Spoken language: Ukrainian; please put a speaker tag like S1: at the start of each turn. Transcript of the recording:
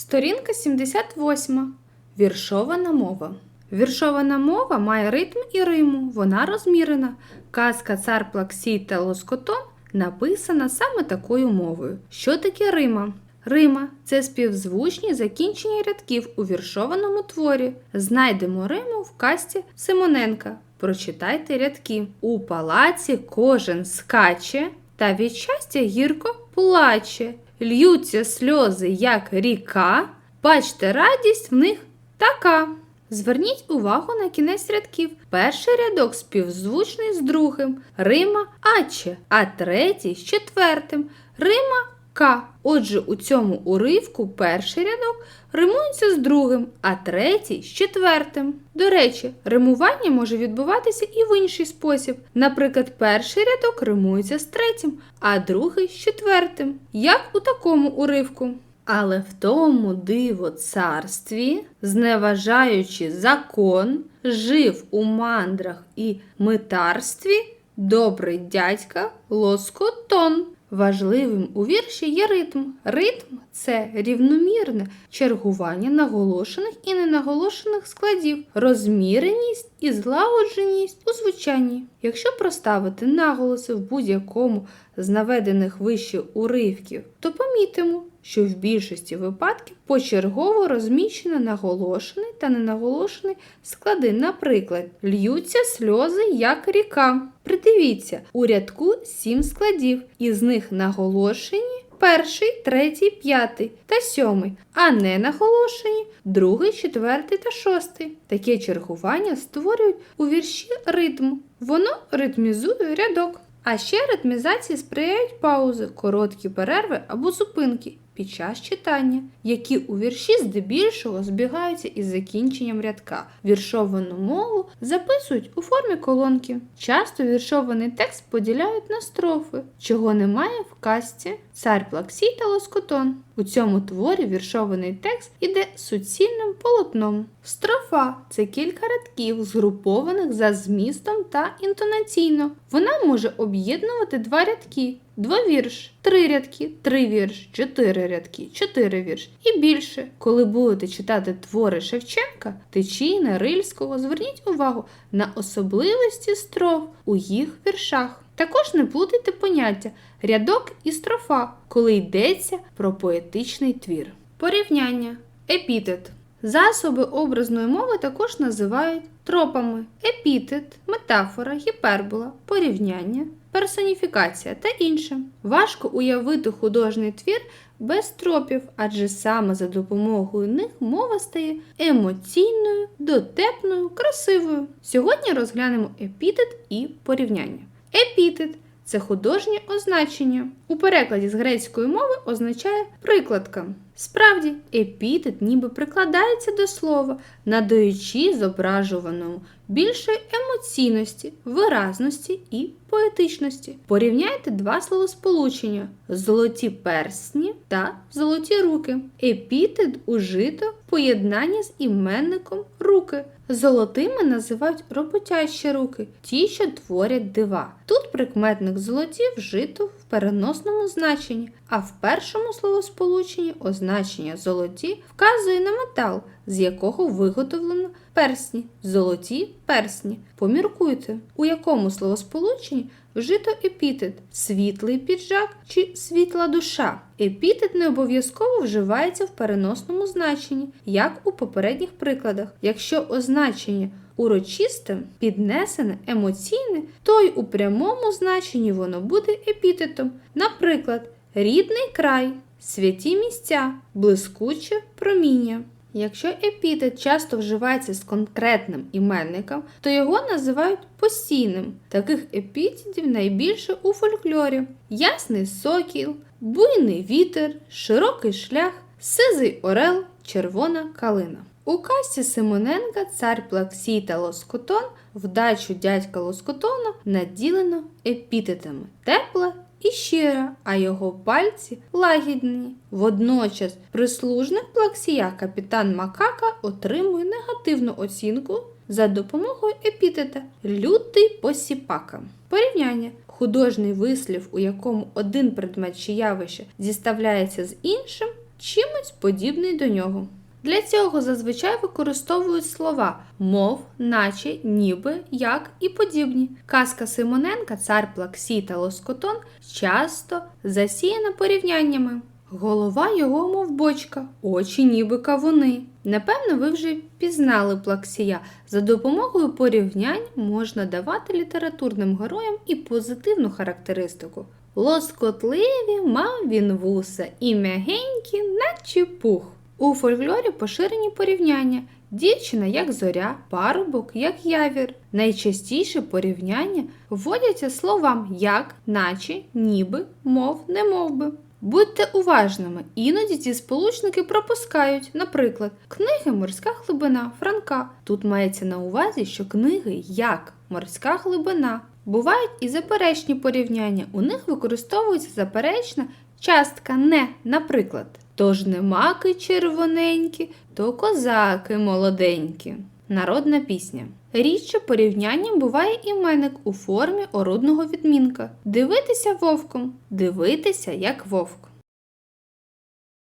S1: Сторінка 78. Віршована мова. Віршована мова має ритм і риму. Вона розмірена. Казка цар Плаксій та Лоскотон написана саме такою мовою. Що таке рима? Рима це співзвучні закінчення рядків у віршованому творі. Знайдемо риму в касті Симоненка. Прочитайте рядки. У палаці кожен скаче, та від щастя гірко плаче. Льються сльози, як ріка. Бачте, радість в них така. Зверніть увагу на кінець рядків. Перший рядок співзвучний з другим, Рима аче, а третій з четвертим, Рима К. Отже, у цьому уривку перший рядок римується з другим, а третій з четвертим. До речі, римування може відбуватися і в інший спосіб. Наприклад, перший рядок римується з третім, а другий з четвертим, як у такому уривку. Але в тому диво царстві, зневажаючи закон, жив у мандрах і митарстві добрий дядька Лоскотон. Важливим у вірші є ритм. Ритм це рівномірне чергування наголошених і ненаголошених складів, розміреність і злагодженість у звучанні. Якщо проставити наголоси в будь-якому з наведених вище уривків, то помітимо, що в більшості випадків почергово розміщено наголошений та ненаголошений склади. Наприклад, льються сльози як ріка. Придивіться, у рядку сім складів, із них наголошені перший, третій, п'ятий та сьомий, а не наголошені другий, четвертий та шостий. Таке чергування створюють у вірші ритм. Воно ритмізує рядок. А ще ритмізації сприяють паузи, короткі перерви або зупинки під час читання, які у вірші здебільшого збігаються із закінченням рядка. Віршовану мову записують у формі колонки. Часто віршований текст поділяють на строфи, чого немає в казці Цар Плаксій та Лоскотон. У цьому творі віршований текст іде суцільним полотном. Строфа це кілька рядків, згрупованих за змістом та інтонаційно. Вона може об'єднувати два рядки. Двовірш, три рядки, три вірш, чотири рядки, чотири вірш і більше. Коли будете читати твори Шевченка, Тичіна, Рильського, зверніть увагу на особливості строф у їх віршах. Також не плутайте поняття рядок і строфа, коли йдеться про поетичний твір. Порівняння. Епітет. Засоби образної мови також називають тропами: епітет, метафора, гіпербола, порівняння, персоніфікація та інше. Важко уявити художній твір без тропів, адже саме за допомогою них мова стає емоційною, дотепною, красивою. Сьогодні розглянемо епітет і порівняння. Епітет це художнє означення. У перекладі з грецької мови означає прикладка. Справді, епітет ніби прикладається до слова, надаючи зображуваному більшої емоційності, виразності і поетичності. Порівняйте два словосполучення: золоті персні та золоті руки. Епітет ужито в поєднанні з іменником руки. Золотими називають роботящі руки, ті, що творять дива. Тут прикметник золоті вжито в переносному значенні, а в першому словосполученні означення золоті вказує на метал, з якого виготовлено персні, золоті персні. Поміркуйте, у якому словосполученні вжито епітет світлий піджак чи світла душа. Епітет не обов'язково вживається в переносному значенні, як у попередніх прикладах. Якщо означення урочисте, піднесене, емоційне, то й у прямому значенні воно буде епітетом. Наприклад, рідний край, святі місця, блискуче проміння. Якщо епітет часто вживається з конкретним іменником, то його називають постійним. Таких епітетів найбільше у фольклорі: ясний сокіл, буйний вітер, широкий шлях, сизий орел, червона калина. У касті Симоненка цар Плаксій та Лоскотон вдачу дядька Лоскотона наділено епітетами тепла і щира, а його пальці лагідні. Водночас прислужник Плаксія капітан Макака отримує негативну оцінку за допомогою епітета лютий посіпака. Порівняння художній вислів, у якому один предмет чи явище зіставляється з іншим, чимось подібний до нього. Для цього зазвичай використовують слова мов, наче, ніби, як і подібні. Казка Симоненка Цар Плаксій та Лоскотон часто засіяна порівняннями. Голова його, мов бочка, очі ніби кавуни. Напевно, ви вже пізнали плаксія. За допомогою порівнянь можна давати літературним героям і позитивну характеристику. Лоскотливі мав він вуса і м'ягенькі, наче пух. У фольклорі поширені порівняння. Дівчина як зоря, парубок як явір. Найчастіше порівняння вводяться словам як, наче, ніби, мов, немов би. Будьте уважними, іноді ці сполучники пропускають, наприклад, книги Морська глибина Франка. Тут мається на увазі, що книги як морська глибина. Бувають і заперечні порівняння. У них використовується заперечна частка не, наприклад. Тож не маки червоненькі, то козаки молоденькі. Народна пісня. Рідше порівнянням буває іменник у формі орудного відмінка. Дивитися вовком, дивитися як вовк.